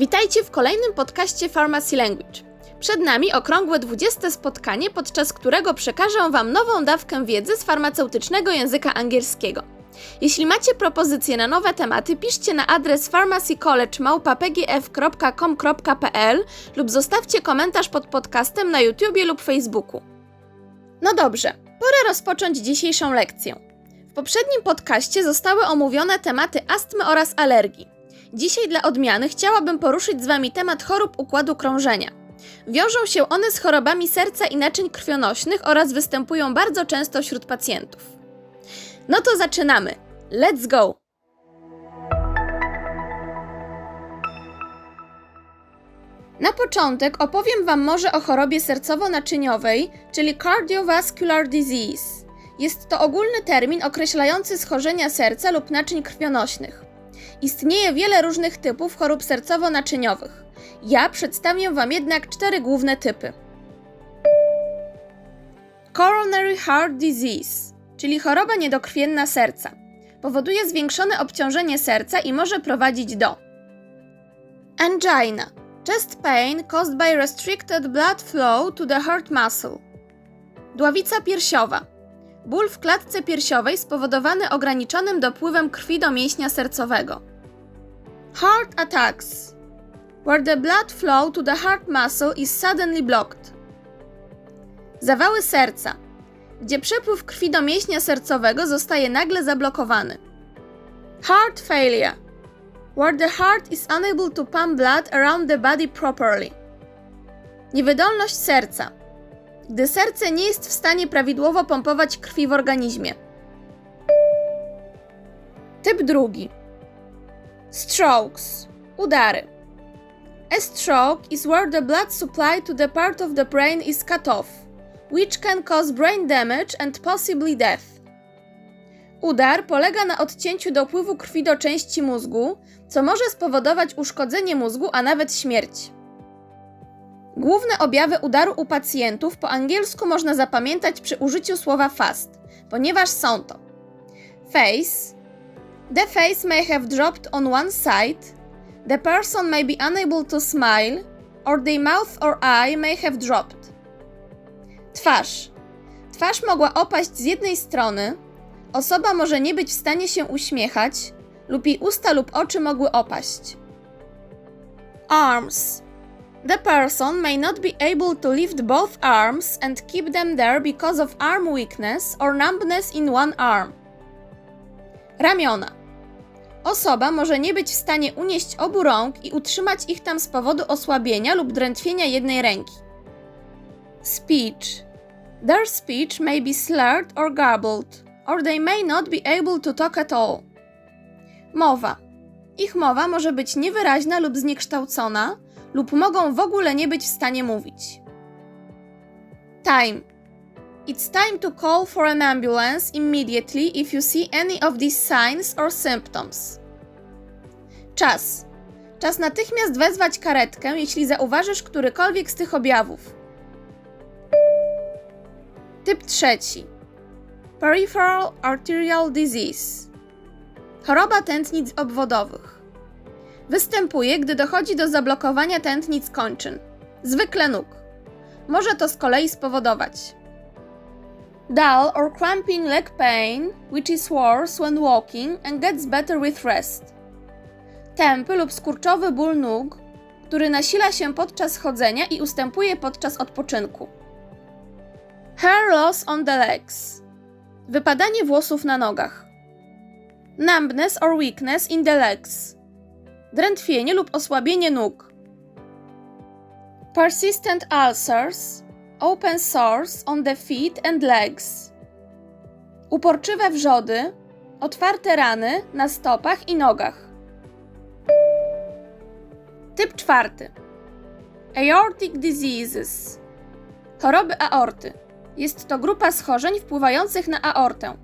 Witajcie w kolejnym podcaście Pharmacy Language. Przed nami okrągłe 20 spotkanie, podczas którego przekażę Wam nową dawkę wiedzy z farmaceutycznego języka angielskiego. Jeśli macie propozycje na nowe tematy, piszcie na adres pharmacycollege.pgf.com.pl lub zostawcie komentarz pod podcastem na YouTubie lub Facebooku. No dobrze, pora rozpocząć dzisiejszą lekcję. W poprzednim podcaście zostały omówione tematy astmy oraz alergii. Dzisiaj dla odmiany chciałabym poruszyć z Wami temat chorób układu krążenia. Wiążą się one z chorobami serca i naczyń krwionośnych oraz występują bardzo często wśród pacjentów. No to zaczynamy. Let's go! Na początek opowiem Wam może o chorobie sercowo-naczyniowej, czyli cardiovascular disease. Jest to ogólny termin określający schorzenia serca lub naczyń krwionośnych. Istnieje wiele różnych typów chorób sercowo-naczyniowych. Ja przedstawię Wam jednak cztery główne typy. Coronary Heart Disease, czyli choroba niedokrwienna serca. Powoduje zwiększone obciążenie serca i może prowadzić do Angina chest pain caused by restricted blood flow to the heart muscle. Dławica piersiowa ból w klatce piersiowej spowodowany ograniczonym dopływem krwi do mięśnia sercowego. Heart attacks where the blood flow to the heart muscle is suddenly blocked. Zawały serca, gdzie przepływ krwi do mięśnia sercowego zostaje nagle zablokowany. Heart failure, where the heart is unable to pump blood around the body properly. Niewydolność serca, gdy serce nie jest w stanie prawidłowo pompować krwi w organizmie. Typ drugi. Strokes, udary. A stroke is where the blood supply to the part of the brain is cut off, which can cause brain damage and possibly death. Udar polega na odcięciu dopływu krwi do części mózgu, co może spowodować uszkodzenie mózgu, a nawet śmierć. Główne objawy udaru u pacjentów po angielsku można zapamiętać przy użyciu słowa fast, ponieważ są to face, the face may have dropped on one side, the person may be unable to smile, or their mouth or eye may have dropped. Twarz. Twarz mogła opaść z jednej strony, osoba może nie być w stanie się uśmiechać, lub jej usta lub oczy mogły opaść. Arms. The person may not be able to lift both arms and keep them there because of arm weakness or numbness in one arm. Ramiona. Osoba może nie być w stanie unieść obu rąk i utrzymać ich tam z powodu osłabienia lub drętwienia jednej ręki. Speech. Their speech may be slurred or garbled, or they may not be able to talk at all. Mowa. Ich mowa może być niewyraźna lub zniekształcona, lub mogą w ogóle nie być w stanie mówić. Time. It's time to call for an ambulance immediately if you see any of these signs or symptoms. Czas. Czas natychmiast wezwać karetkę, jeśli zauważysz którykolwiek z tych objawów. Typ trzeci. Peripheral arterial disease. Choroba tętnic obwodowych. Występuje, gdy dochodzi do zablokowania tętnic kończyn, zwykle nóg. Może to z kolei spowodować dull or cramping leg pain, which is worse when walking and gets better with rest. Tępy lub skurczowy ból nóg, który nasila się podczas chodzenia i ustępuje podczas odpoczynku. Hair loss on the legs. Wypadanie włosów na nogach. Numbness or weakness in the legs drętwienie lub osłabienie nóg. Persistent ulcers, open sores on the feet and legs. Uporczywe wrzody, otwarte rany na stopach i nogach. Typ czwarty. Aortic diseases. Choroby aorty. Jest to grupa schorzeń wpływających na aortę.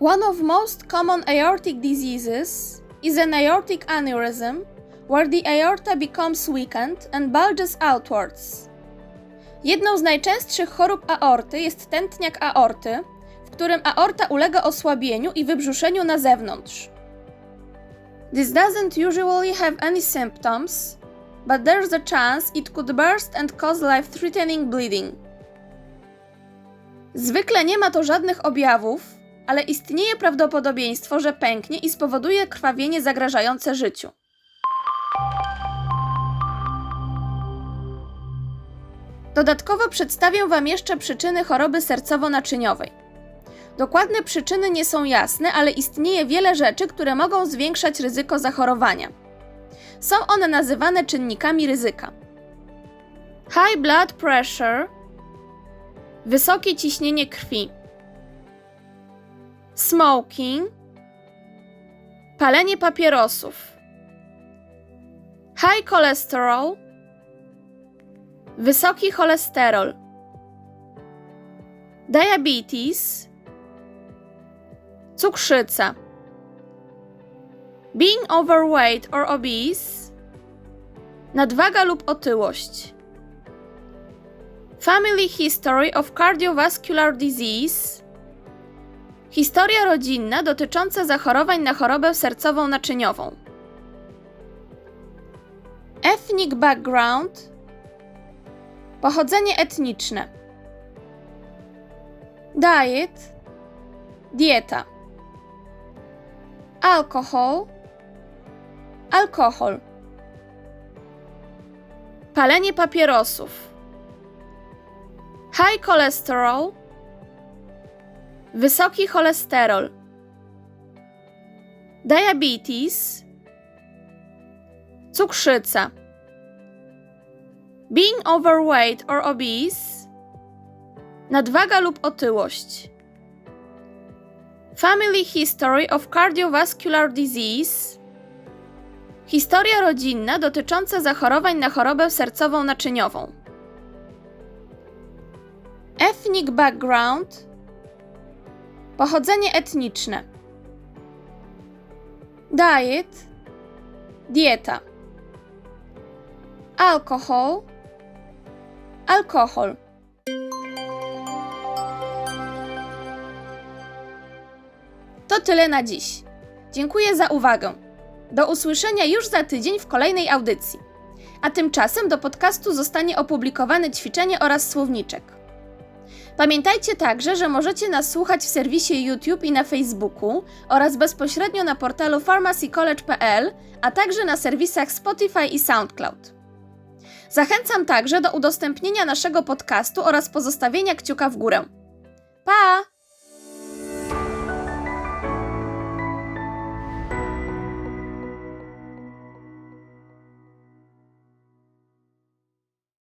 One of most common aortic diseases is an aortic aneurysm where the aorta becomes weakened and bulges outwards. Jedną z najczęstszych chorób aorty jest tętniak aorty, w którym aorta ulega osłabieniu i wybrzuszeniu na zewnątrz. This doesn't usually have any symptoms, but there's a chance it could burst and cause life threatening bleeding. Zwykle nie ma to żadnych objawów, ale istnieje prawdopodobieństwo, że pęknie i spowoduje krwawienie zagrażające życiu. Dodatkowo przedstawię Wam jeszcze przyczyny choroby sercowo-naczyniowej. Dokładne przyczyny nie są jasne, ale istnieje wiele rzeczy, które mogą zwiększać ryzyko zachorowania. Są one nazywane czynnikami ryzyka. High blood pressure, wysokie ciśnienie krwi, smoking, palenie papierosów, high cholesterol, wysoki cholesterol, diabetes, cukrzyca, being overweight or obese, nadwaga lub otyłość, family history of cardiovascular disease, historia rodzinna dotycząca zachorowań na chorobę sercową naczyniową, ethnic background, pochodzenie etniczne, diet, dieta. Alkohol, alkohol, palenie papierosów, high cholesterol, wysoki cholesterol, diabetes, cukrzyca, being overweight or obese, nadwaga lub otyłość. Family History of Cardiovascular Disease Historia rodzinna dotycząca zachorowań na chorobę sercową naczyniową. Ethnic background Pochodzenie etniczne. Diet Dieta. Alkohol Alkohol. To tyle na dziś. Dziękuję za uwagę. Do usłyszenia już za tydzień w kolejnej audycji. A tymczasem do podcastu zostanie opublikowane ćwiczenie oraz słowniczek. Pamiętajcie także, że możecie nas słuchać w serwisie YouTube i na Facebooku oraz bezpośrednio na portalu pharmacycollege.pl, a także na serwisach Spotify i SoundCloud. Zachęcam także do udostępnienia naszego podcastu oraz pozostawienia kciuka w górę. Pa!